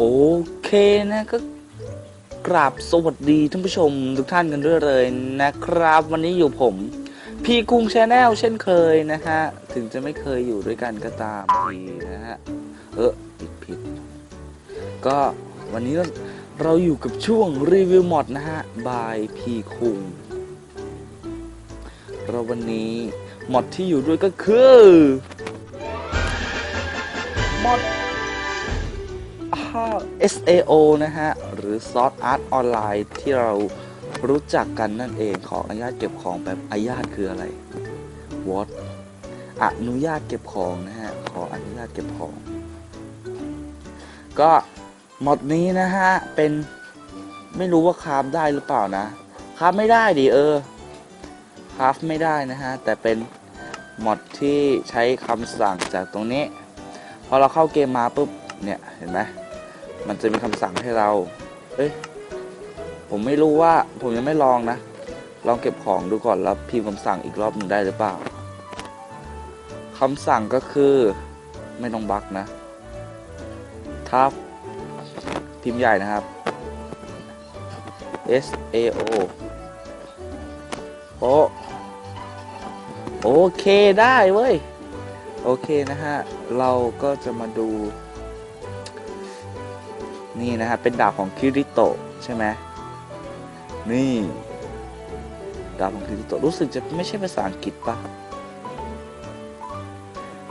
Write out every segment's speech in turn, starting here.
โอเคนะก็กราบสวัสดีท่านผู้ชมทุกท่านกันด้วยเลยนะครับ วันนี้อยู่ผม พี่กุ้งชาแนลเช่นเคยนะฮะ ถึงจะไม่เคยอยู่ด้วยกันก็ตามทีนะฮะ เออผิดผิด ก็วันนี้เราอยู่กับช่วงรีวิวมดนะฮะ บายพีคุงเราวันนี้มดที่อยู่ด้วยก็คือมด อ SAO นะฮะ หรือ Source Art Online ที่เรารู้จักกันนั่นเอง ขออนุญาตเก็บของแบบอนุญาตคืออะไร What อนุญาตเก็บของนะฮะ ขออนุญาตเก็บของ ก็หมดนี้นะฮะ เป็นไม่รู้ว่าคาฟได้หรือเปล่านะคาฟไม่ได้ดิเออคาฟไม่ได้นะฮะ แต่เป็นหมดที่ใช้คำสั่งจากตรงนี้ พอเราเข้าเกมมาปุ๊บเนี่ย เห็นไหม มันจะมีคำสั่งให้เรา เอ้ย ผมไม่รู้ว่า ผมยังไม่ลองนะ ลองเก็บของดูก่อนแล้วพิมพ์คำสั่งอีกรอบหนึ่งได้หรือเปล่าคำสั่งก็คือไม่ต้องบักนะ ทับพิมพ์ใหญ่นะครับ S A O โอโอเคได้เว้ย โอเคนะฮะ เราก็จะมาดู นี่นะฮะเป็นดาบของคิริโตะใช่ไหมนี่ดาบของคิริโตะรู้สึกจะไม่ใช่ภาษาอังกฤษปะ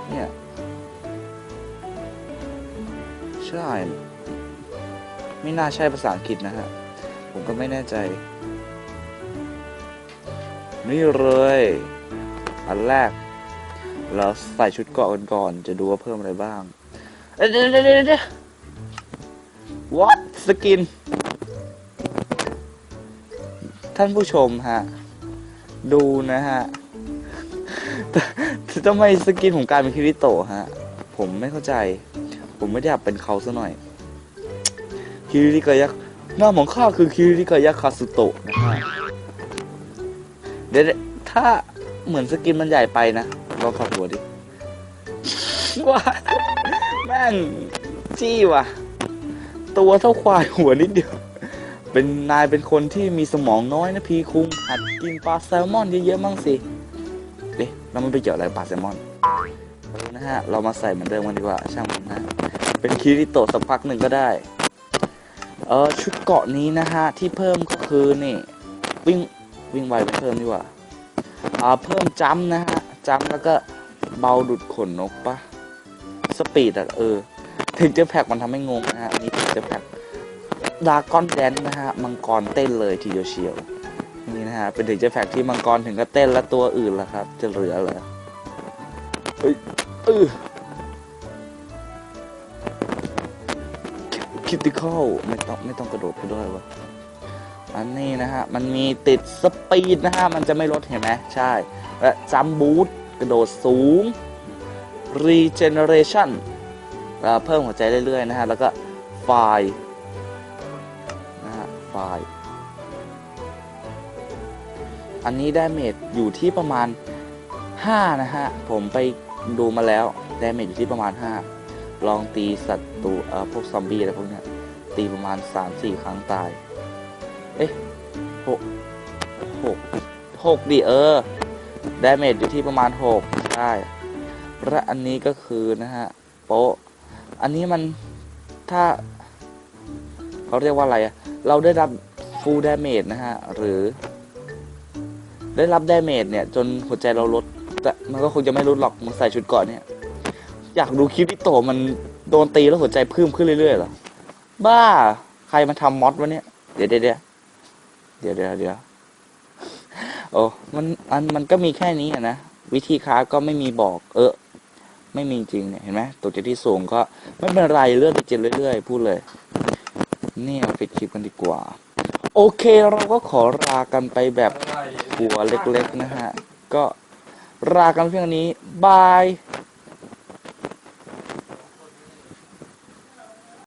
เนี่ยใช่ไม่น่าใช่ภาษาอังกฤษนะฮะผมก็ไม่แน่ใจ นี่เลย อันแรก เราใส่ชุดเกราะกันก่อน จะดูว่าเพิ่มอะไรบ้างเอ้ยเดี๋ยวเดี๋ยวเดี๋ยว ว what สกิน ท่านผู้ชมฮะ ดูนะฮะแต่ทำไมสกินของการเป็นคิริโตะฮะ ผมไม่เข้าใจ ผมไม่ได้อยากเป็นเขาซะหน่อย คิริกายักหน้าของข้าคือคิริกายักคาสุโตะนะฮะเดี๋ยวถ้าเหมือนสกินมันใหญ่ไปนะลองขับหัวดิว้าแม่งจี้ว่ะ ตัวเท่าควายหัวนิดเดียว เป็นนายเป็นคนที่มีสมองน้อยนะพีคุงหัดกินปลาแซลมอนเยอะๆมั่งสิเอ๊ะแล้วมันไปเกี่ยวอะไรปลาแซลมอนนะฮะเรามาใส่เหมือนเดิมกันดีกว่าช่างมันนะเป็นคิริโตะสักพักหนึ่งก็ได้เออชุดเกาะนี้นะฮะที่เพิ่มก็คือนี่วิ่งวิ่งไวเพิ่มดีกว่าอ่าเพิ่มจัมนะฮะจัมแล้วก็เบาดุดขนนกปะสปีดอะเออถึงจะแพ็กมันทำให้งงนะฮะนี่ จะแพ็กดากอนแดนนะฮะมังกรเต้นเลยทีเดียวเชียวนี่นะฮะเป็นถึงจะแพ็กที่มังกรถึงก็เต้นแล้วตัวอื่นละครับ จะเหลือเหรอเฮ้ยเออคิติคอลไม่ต้องไม่ต้องกระโดดไปด้วยวะอันนี้นะฮะ มันมีติดสปีดนะฮะ มันจะไม่ลดเห็นไหมใช่ และจัมบูทกระโดดสูง regeneration อ่าเพิ่มหัวใจเรื่อยๆนะฮะ แล้วก็ ไฟล์นะฮะไฟล์ อันนี้ได้เมจอยู่ที่ประมาณ 5 นะฮะ ผมไปดูมาแล้วได้เมจอยู่ที่ประมาณ 5 ลองตีสัตว์ตัวพวกซอมบี้อะไรพวกนี้ตีประมาณ 3-4 ครั้งตาย เอ๊ะหกหกหกดิเออได้เมจอยู่ที่ประมาณ6ใช่และอันนี้ก็คือนะฮะโป๊ะอันนี้มันถ้า เขาเรียกว่าอะไร เราได้รับ full damage นะฮะ หรือ ได้รับ damage เนี่ย จนหัวใจเราลด แต่มันก็คงจะไม่ลดหรอกมันใส่ชุดเก่อนเนี่ย อยากดูคลิปที่โตมันโดนตีแล้วหัวใจเพิ่มขึ้นเรื่อยๆเหรอ บ้า ใครมาทำมอดวะเนี่ย เดี๋ยวเดี๋ยวเดี๋ยวเดี๋ยวเดี๋ยวเดี๋ยวโอ้มันมันมันก็มีแค่นี้นะ วิธีค้าก็ไม่มีบอก เออไม่มีจริงเนี่ยเห็นไหมตัวจที่สูงก็ไม่เป็นไรเลื่อนไปเจนเรื่อยๆ พูดเลย เนี่ยปิดคลิปกันดีกว่า โอเคเราก็ขอลากันไปแบบหัวเล็กๆนะฮะ ก็ลากันเพียงนี้ บาย